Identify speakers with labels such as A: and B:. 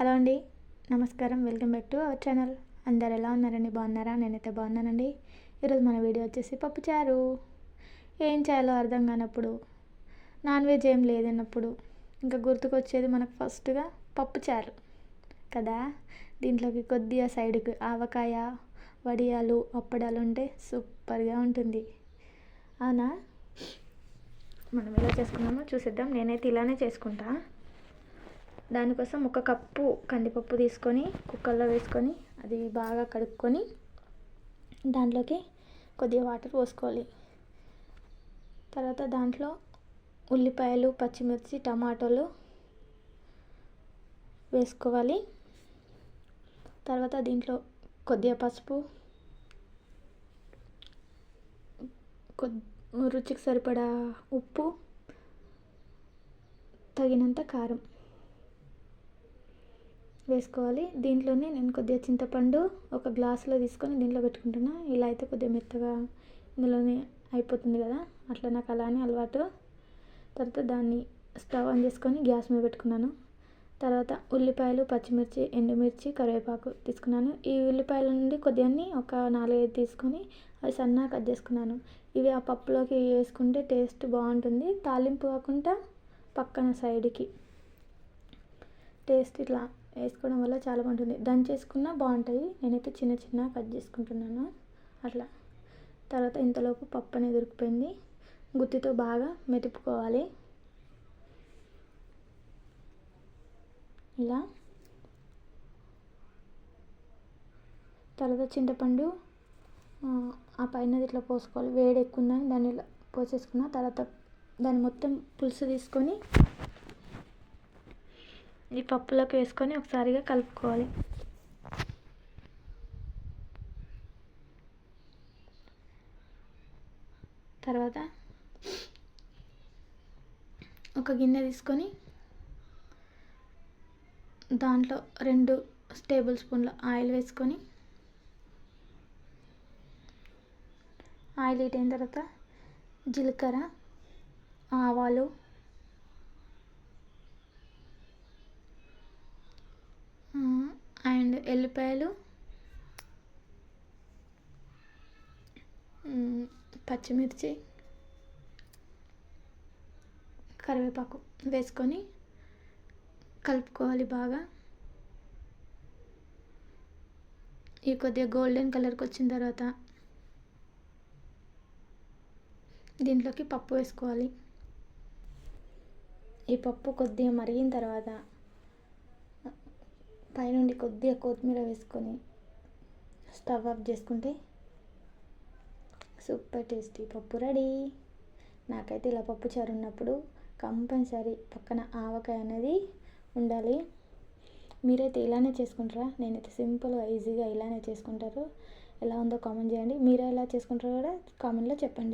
A: Hello అండి. నమస్కారం. Welcome back to our channel. అందరు ఎలా ఉన్నారండి? బాగున్నారా? నేనైతే బాగున్నానండి. ఈరోజు మన వీడియో వచ్చేసి పప్పుచారు ఏం చేయాలో అర్థం కానప్పుడు నాన్ వెజ్ ఏం లేదన్నప్పుడు ఇంకా గుర్తుకొచ్చేది మనకు ఫస్ట్గా పప్పుచారు కదా? దీంట్లోకి కొద్దిగా సైడ్కి ఆవకాయ వడియాలు అప్పడాలు ఉంటే సూపర్గా ఉంటుంది. అవునా? మనం ఎలా చేసుకున్నామో చూసేద్దాం. నేనైతే ఇలానే చేసుకుంటా. దానికోసం ఒక కప్పు కందిపప్పు తీసుకొని కుక్కర్లో వేసుకొని అది బాగా కడుక్కొని దాంట్లోకి కొద్దిగా వాటర్ పోసుకోవాలి. తర్వాత దాంట్లో ఉల్లిపాయలు పచ్చిమిర్చి టమాటోలు వేసుకోవాలి. తర్వాత దీంట్లో కొద్దిగా పసుపు కొద్ది రుచికి సరిపడా ఉప్పు తగినంత కారం. వేసుకోవాలి. దీంట్లోనే నేను కొద్దిగా చింతపండు ఒక గ్లాసులో తీసుకొని దీంట్లో పెట్టుకుంటున్నా. ఇలా అయితే కొద్దిగా మెత్తగా ఇందులోనే అయిపోతుంది కదా. అట్లా నాకు అలానే అలవాటు. తర్వాత దాన్ని స్టవ్ ఆన్ చేసుకొని గ్యాస్ మీద పెట్టుకున్నాను. తర్వాత ఉల్లిపాయలు పచ్చిమిర్చి ఎండుమిర్చి కరివేపాకు తీసుకున్నాను. ఈ ఉల్లిపాయల నుండి కొద్దిగా ఒక నాలుగైదు తీసుకొని అవి సన్నగా కట్ చేసుకున్నాను. ఇవి ఆ పప్పులోకి వేసుకుంటే టేస్ట్ బాగుంటుంది. తాలింపు కాకుండా పక్కన సైడ్కి. టేస్ట్ ఇట్లా వేసుకోవడం వల్ల చాలా బాగుంటుంది. దంచేసుకున్నా బాగుంటాయి. నేనైతే చిన్న చిన్న కట్ చేసుకుంటున్నాను. అట్లా. తర్వాత ఇంతలోపు పప్పు అనేది ఉరికిపోయింది గుత్తితో బాగా మెతుపుకోవాలి. ఇలా. తర్వాత చింతపండు ఆ పైన ఇట్లా పోసుకోవాలి. వేడి ఎక్కువ ఉందని దాన్ని ఇలా పోసేసుకున్న తర్వాత దాన్ని మొత్తం పులుసు తీసుకొని ఈ పప్పులోకి వేసుకొని ఒకసారిగా కలుపుకోవాలి. తర్వాత ఒక గిన్నె తీసుకొని దాంట్లో రెండు టేబుల్ స్పూన్ల ఆయిల్ వేసుకొని ఆయిల్ హీట్ అయిన తర్వాత జీలకర్ర ఆవాలు అండ్ ఎల్లిపాయలు పచ్చిమిర్చి కరివేపాకు వేసుకొని కలుపుకోవాలి బాగా. ఈ కొద్దిగా గోల్డెన్ కలర్కి వచ్చిన తర్వాత దీంట్లోకి పప్పు వేసుకోవాలి. ఈ పప్పు కొద్దిగా మరిగిన తర్వాత పైనుండి కొద్దిగా కొత్తిమీర వేసుకొని స్టవ్ ఆఫ్ చేసుకుంటే సూపర్ టేస్టీ పప్పు రెడీ. నాకైతే ఇలా పప్పు చారు ఉన్నప్పుడు కంపల్సరీ పక్కన ఆవకాయ అనేది ఉండాలి. మీరైతే ఇలానే చేసుకుంటారా? నేనైతే సింపుల్గా ఈజీగా ఇలానే చేసుకుంటారు. ఎలా ఉందో కామెంట్ చేయండి. మీరు ఎలా చేసుకుంటారో కూడా కామెంట్లో చెప్పండి.